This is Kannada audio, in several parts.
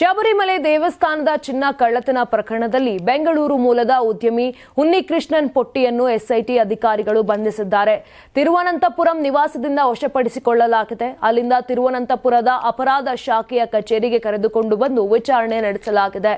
ಶಬರಿಮಲೆ ದೇವಸ್ಥಾನದ ಚಿನ್ನ ಕಳ್ಳತನ ಪ್ರಕರಣದಲ್ಲಿ ಬೆಂಗಳೂರು ಮೂಲದ ಉದ್ಯಮಿ ಉನ್ನಿಕೃಷ್ಣನ್ ಪೊಟ್ಟಿಯನ್ನು ಎಸ್ಐಟಿ ಅಧಿಕಾರಿಗಳು ಬಂಧಿಸಿದ್ದಾರೆ. ತಿರುವನಂತಪುರಂ ನಿವಾಸದಿಂದ ವಶಪಡಿಸಿಕೊಳ್ಳಲಾಗಿದೆ. ಅಲ್ಲಿಂದ ತಿರುವನಂತಪುರದ ಅಪರಾಧ ಶಾಖೆಯ ಕಚೇರಿಗೆ ಕರೆದುಕೊಂಡು ಬಂದು ವಿಚಾರಣೆ ನಡೆಸಲಾಗಿದೆ.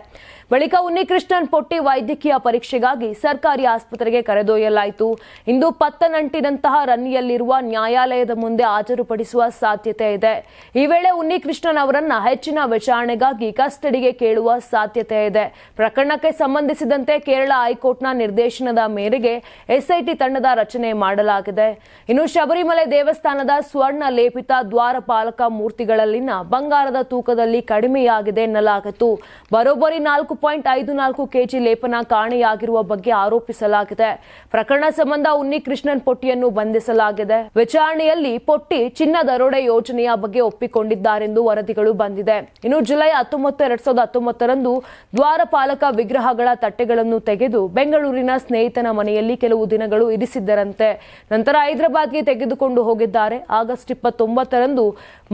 ಬಳಿಕ ಉನ್ನಿಕೃಷ್ಣನ್ ಪೊಟ್ಟಿ ವೈದ್ಯಕೀಯ ಪರೀಕ್ಷೆಗಾಗಿ ಸರ್ಕಾರಿ ಆಸ್ಪತ್ರೆಗೆ ಕರೆದೊಯ್ಯಲಾಯಿತು. ಇಂದು ಪತ್ತನಂಟಿನಂತಹ ರನ್ನಿಯಲ್ಲಿರುವ ನ್ಯಾಯಾಲಯದ ಮುಂದೆ ಹಾಜರುಪಡಿಸುವ ಸಾಧ್ಯತೆ ಇದೆ. ಈ ವೇಳೆ ಉನ್ನಿಕೃಷ್ಣನ್ ಅವರನ್ನ ಹೆಚ್ಚಿನ ವಿಚಾರಣೆಗಾಗಿ ಕಸ್ಟಡಿಗೆ ಕೇಳುವ ಸಾಧ್ಯತೆ ಇದೆ. ಪ್ರಕರಣಕ್ಕೆ ಸಂಬಂಧಿಸಿದಂತೆ ಕೇರಳ ಹೈಕೋರ್ಟ್ನ ನಿರ್ದೇಶನದ ಮೇರೆಗೆ ಎಸ್ಐಟಿ ತಂಡದ ರಚನೆ ಮಾಡಲಾಗಿದೆ. ಇನ್ನು ಶಬರಿಮಲೆ ದೇವಸ್ಥಾನದ ಸ್ವರ್ಣ ಲೇಪಿತ ದ್ವಾರಪಾಲಕ ಮೂರ್ತಿಗಳಲ್ಲಿನ ಬಂಗಾರದ ತೂಕದಲ್ಲಿ ಕಡಿಮೆಯಾಗಿದೆ ಎನ್ನಲಾಗಿತ್ತು. ಬರೋಬ್ಬರಿ ನಾಲ್ಕು ಪಾಯಿಂಟ್ ಐದು ನಾಲ್ಕು ಕೆಜಿ ಲೇಪನ ಕಾಣೆಯಾಗಿರುವ ಬಗ್ಗೆ ಆರೋಪಿಸಲಾಗಿದೆ. ಪ್ರಕರಣ ಸಂಬಂಧ ಉನ್ನಿಕೃಷ್ಣನ್ ಪೊಟ್ಟಿಯನ್ನು ಬಂಧಿಸಲಾಗಿದೆ. ವಿಚಾರಣೆಯಲ್ಲಿ ಪೊಟ್ಟಿ ಚಿನ್ನ ದರೋಡೆ ಯೋಜನೆಯ ಬಗ್ಗೆ ಒಪ್ಪಿಕೊಂಡಿದ್ದಾರೆಂದು ವರದಿಗಳು ಬಂದಿದೆ. ಇನ್ನು ಜುಲೈ ಹತ್ತೊಂಬತ್ತು ಎರಡ್ ಸಾವಿರದ ಹತ್ತೊಂಬತ್ತರಂದು ದ್ವಾರಪಾಲಕ ವಿಗ್ರಹಗಳ ತಟ್ಟೆಗಳನ್ನು ತೆಗೆದು ಬೆಂಗಳೂರಿನ ಸ್ನೇಹಿತನ ಮನೆಯಲ್ಲಿ ಕೆಲವು ದಿನಗಳು ಇರಿಸಿದ್ದರಂತೆ. ನಂತರ ಹೈದರಾಬಾದ್ಗೆ ತೆಗೆದುಕೊಂಡು ಹೋಗಿದ್ದಾರೆ. ಆಗಸ್ಟ್ ಇಪ್ಪತ್ತೊಂಬತ್ತರಂದು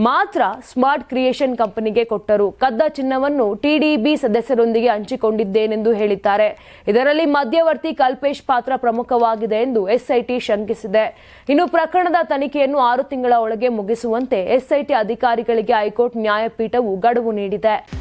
ಮಾತ್ರ ಸ್ಮಾರ್ಟ್ ಕ್ರಿಯೇಷನ್ ಕಂಪನಿಗೆ ಕೊಟ್ಟರು. ಕದ್ದ ಚಿನ್ನವನ್ನು ಟಿಡಿಬಿ ಸದಸ್ಯರೊಂದಿಗೆ ಹಂಚಿಕೊಂಡಿದ್ದೇನೆಂದು ಹೇಳಿದ್ದಾರೆ. ಇದರಲ್ಲಿ ಮಧ್ಯವರ್ತಿ ಕಲ್ಪೇಶ್ ಪಾತ್ರ ಪ್ರಮುಖವಾಗಿದೆ ಎಂದು ಎಸ್ಐಟಿ ಶಂಕಿಸಿದೆ. ಇನ್ನು ಪ್ರಕರಣದ ತನಿಖೆಯನ್ನು ಆರು ತಿಂಗಳ ಒಳಗೆ ಮುಗಿಸುವಂತೆ ಎಸ್ಐಟಿ ಅಧಿಕಾರಿಗಳಿಗೆ ಹೈಕೋರ್ಟ್ ನ್ಯಾಯಪೀಠವು ಗಡುವು ನೀಡಿದೆ.